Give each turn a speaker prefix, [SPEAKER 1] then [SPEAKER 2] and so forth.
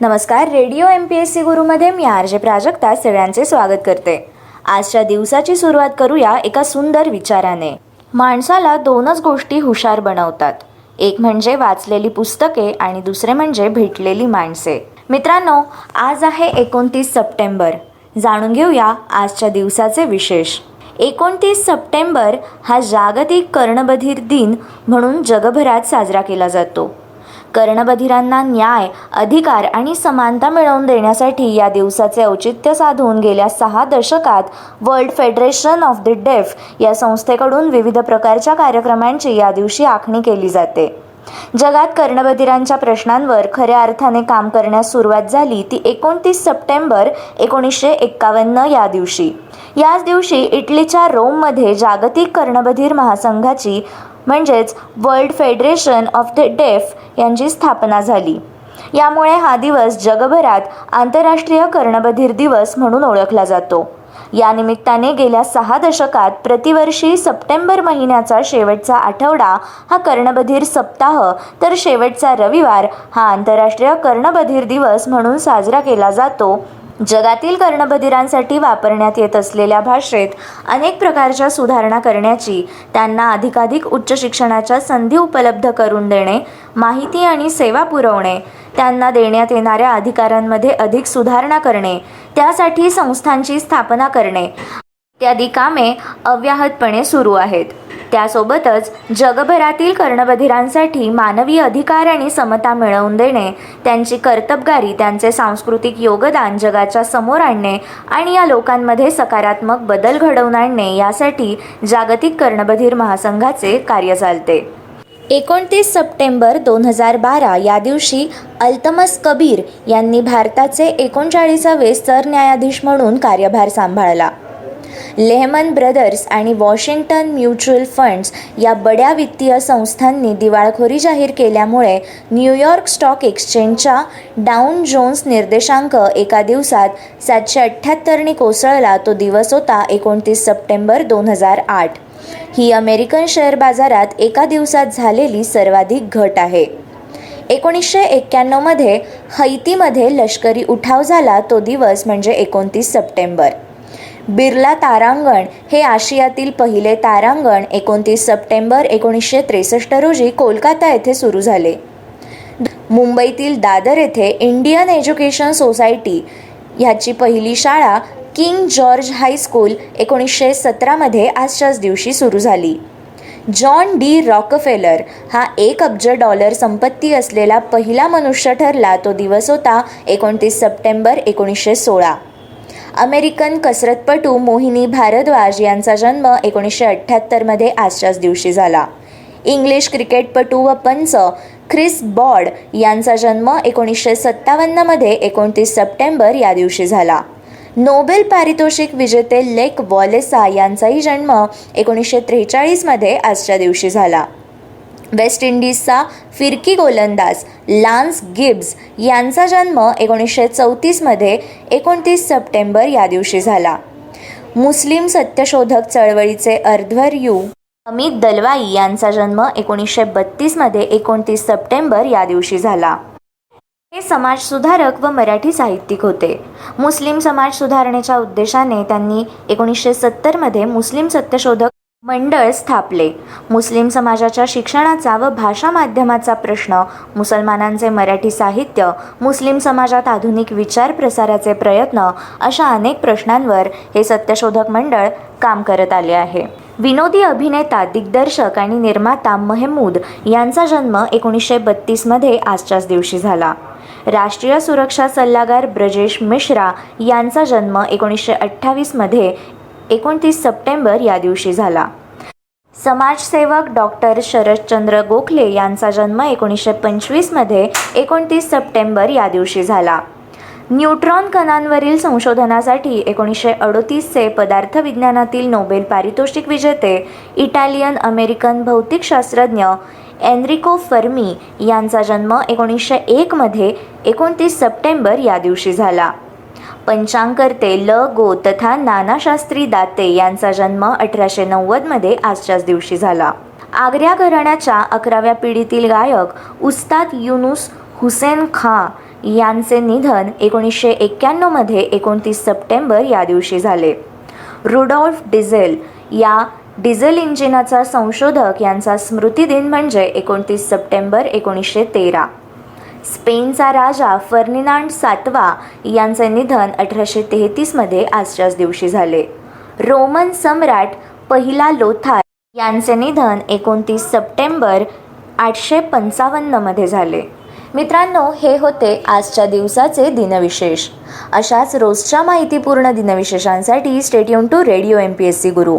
[SPEAKER 1] नमस्कार radio M P S C गुरुमध्ये मी R J Prajakta सगळ्यांचे स्वागत करते. आजच्या दिवसाची सुरुवात करूया एका सुंदर विचाराने. माणसाला दोनच गोष्टी हुशार बनवतात. एक म्हणजे वाचलेली पुस्तके आणि दुसरे म्हणजे भेटलेली माणसे. मित्रांनो आज आहे एकोणतीस सप्टेंबर. जाणून घेऊया आजच्या दिवसाचे विशेष. एकोणतीस सप्टेंबर हा जागतिक कर्णबधीर दिन म्हणून जगभरात साजरा केला जातो. कर्णबधिरांना न्याय अधिकार आणि समानता मिळवून देण्यासाठी या दिवसाचे औचित्य साधून गेल्या सहा दशकात World Federation of the Deaf या संस्थेकडून विविध प्रकारच्या कार्यक्रमांची या दिवशी आखणी केली जाते. जगात कर्णबधिरांच्या प्रश्नांवर खऱ्या अर्थाने काम करण्यास सुरुवात झाली ती एकोणतीस सप्टेंबर एकोणीसशे एक्कावन्न या दिवशी. याच दिवशी इटलीच्या रोममध्ये जागतिक कर्णबधीर महासंघाची म्हणजेच World Federation of the Deaf यांची स्थापना झाली. यामुळे हा दिवस जगभरात आंतरराष्ट्रीय कर्णबधीर दिवस म्हणून ओळखला जातो. या निमित्ताने गेल्या सहा दशकात प्रतिवर्षी सप्टेंबर महिन्याचा शेवटचा आठवडा हा कर्णबधीर सप्ताह तर शेवटचा रविवार हा आंतरराष्ट्रीय कर्णबधीर दिवस म्हणून साजरा केला जातो जगातील कर्णबधिरांसाठी वापरण्यात येत असलेल्या भाषेत अनेक प्रकारच्या सुधारणा करण्याची त्यांना अधिकाधिक उच्च शिक्षणाच्या संधी उपलब्ध करून देणे माहिती आणि सेवा पुरवणे त्यांना देण्यात येणाऱ्या अधिकारांमध्ये अधिक सुधारणा करणे त्यासाठी संस्थांची स्थापना करणे इत्यादी कामे अव्याहतपणे सुरू आहेत. त्यासोबतच जगभरातील कर्णबधिरांसाठी मानवी अधिकार आणि समता मिळवून देणे त्यांची कर्तबगारी त्यांचे सांस्कृतिक योगदान जगाच्या समोर आणणे आणि या लोकांमध्ये सकारात्मक बदल घडवून आणणे यासाठी जागतिक कर्णबधीर महासंघाचे कार्य चालते. एकोणतीस सप्टेंबर दोन हजार बारा या दिवशी अल्तमस कबीर यांनी भारताचे एकोणचाळीसावे सरन्यायाधीश म्हणून कार्यभार सांभाळला. लेहमन ब्रदर्स आणि वॉशिंग्टन म्युच्युअल फंड्स या बड्या वित्तीय संस्थांनी दिवाळखोरी जाहीर केल्यामुळे न्यूयॉर्क स्टॉक एक्सचेंजच्या डाऊन जोन्स निर्देशांक एका दिवसात सातशे अठ्ठ्याहत्तरनी कोसळला. तो दिवस होता एकोणतीस सप्टेंबर दोन हजार आठ. ही अमेरिकन शेअर बाजारात एका दिवसात झालेली सर्वाधिक घट आहे. एकोणीसशे एक्क्याण्णवमध्ये हैतीमध्ये लष्करी उठाव झाला. तो दिवस म्हणजे एकोणतीस सप्टेंबर. बिर्ला तारांगण हे आशियातील पहिले तारांगण एकोणतीस सप्टेंबर एकोणीसशे त्रेसष्ट रोजी कोलकाता येथे सुरू झाले. मुंबईतील दादर येथे इंडियन एज्युकेशन सोसायटी ह्याची पहिली शाळा किंग जॉर्ज हायस्कूल एकोणीसशे सतरामध्ये आजच्याच दिवशी सुरू झाली. जॉन डी रॉकफेलर हा एक अब्ज डॉलर संपत्ती असलेला पहिला मनुष्य ठरला तो दिवस होता एकोणतीस सप्टेंबर एकोणीसशे सोळा. अमेरिकन कसरतपटू मोहिनी भारद्वाज यांचा जन्म एकोणीसशे अठ्ठ्याहत्तरमध्ये आजच्याच दिवशी झाला. इंग्लिश क्रिकेटपटू व पंच ख्रिस बॉड यांचा जन्म एकोणीसशे सत्तावन्नमध्ये एकोणतीस सप्टेंबर या दिवशी झाला. नोबेल पारितोषिक विजेते लेक वॉलेसा यांचाही जन्म एकोणीसशे त्रेचाळीसमध्ये आजच्या दिवशी झाला. वेस्ट इंडिजचा फिरकी गोलंदाज लान्स गिब्स यांचा जन्म एकोणीसशे चौतीसमध्ये एकोणतीस सप्टेंबर या दिवशी झाला. मुस्लिम सत्यशोधक चळवळीचे अर्ध्वर्यू अमित दलवाई यांचा जन्म एकोणीसशे बत्तीसमध्ये एकोणतीस सप्टेंबर या दिवशी झाला. हे समाजसुधारक व मराठी साहित्यिक होते. मुस्लिम समाज सुधारणेच्या उद्देशाने त्यांनी एकोणीसशे सत्तरमध्ये मुस्लिम सत्यशोधक मंडळ स्थापले. मुस्लिम समाजाच्या शिक्षणाचा व भाषा माध्यमाचा प्रश्न मुसलमानांचे मराठी साहित्य मुस्लिम समाजात आधुनिक विचार प्रसाराचे प्रयत्न अशा अनेक प्रश्नांवर हे सत्यशोधक मंडळ काम करत आले आहे. विनोदी अभिनेता दिग्दर्शक आणि निर्माता महमूद यांचा जन्म एकोणीसशे बत्तीसमध्ये आजच्याच दिवशी झाला. राष्ट्रीय सुरक्षा सल्लागार ब्रजेश मिश्रा यांचा जन्म एकोणीसशे अठ्ठावीसमध्ये एकोणतीस सप्टेंबर या दिवशी झाला. समाजसेवक डॉक्टर शरदचंद्र गोखले यांचा जन्म एकोणीसशे पंचवीसमध्ये एकोणतीस सप्टेंबर या दिवशी झाला. न्यूट्रॉन कणांवरील संशोधनासाठी एकोणीसशे अडोतीसचे पदार्थ विज्ञानातील नोबेल पारितोषिक विजेते इटालियन अमेरिकन भौतिकशास्त्रज्ञ एनरिको फर्मी यांचा जन्म एकोणीसशे एकमध्ये एकोणतीस सप्टेंबर या दिवशी झाला. पंचांगकर्ते ल गो तथा नानाशास्त्री दाते यांचा जन्म अठराशे नव्वदमध्ये आजच्याच दिवशी झाला. आग्र्या घराण्याच्या अकराव्या पिढीतील गायक उस्ताद युनुस हुसेन खां यांचे निधन एकोणीसशे एक्क्याण्णवमध्ये एकोणतीस सप्टेंबर या दिवशी झाले. रुडॉल्फ डिझेल या डिझेल इंजिनाचा संशोधक यांचा स्मृतिदिन म्हणजे एकोणतीस सप्टेंबर एकोणीसशे तेरा. स्पेनचा राजा फर्निनांड सातवा यांचे निधन अठराशे तेहतीसमध्ये आजच्याच दिवशी झाले. रोमन सम्राट पहिला लोथार यांचे निधन एकोणतीस सप्टेंबर आठशे पंचावन्नमध्ये झाले. मित्रांनो हे होते आजच्या दिवसाचे दिनविशेष. अशाच रोजच्या माहितीपूर्ण दिनविशेषांसाठी stadium to radio M P S C Guru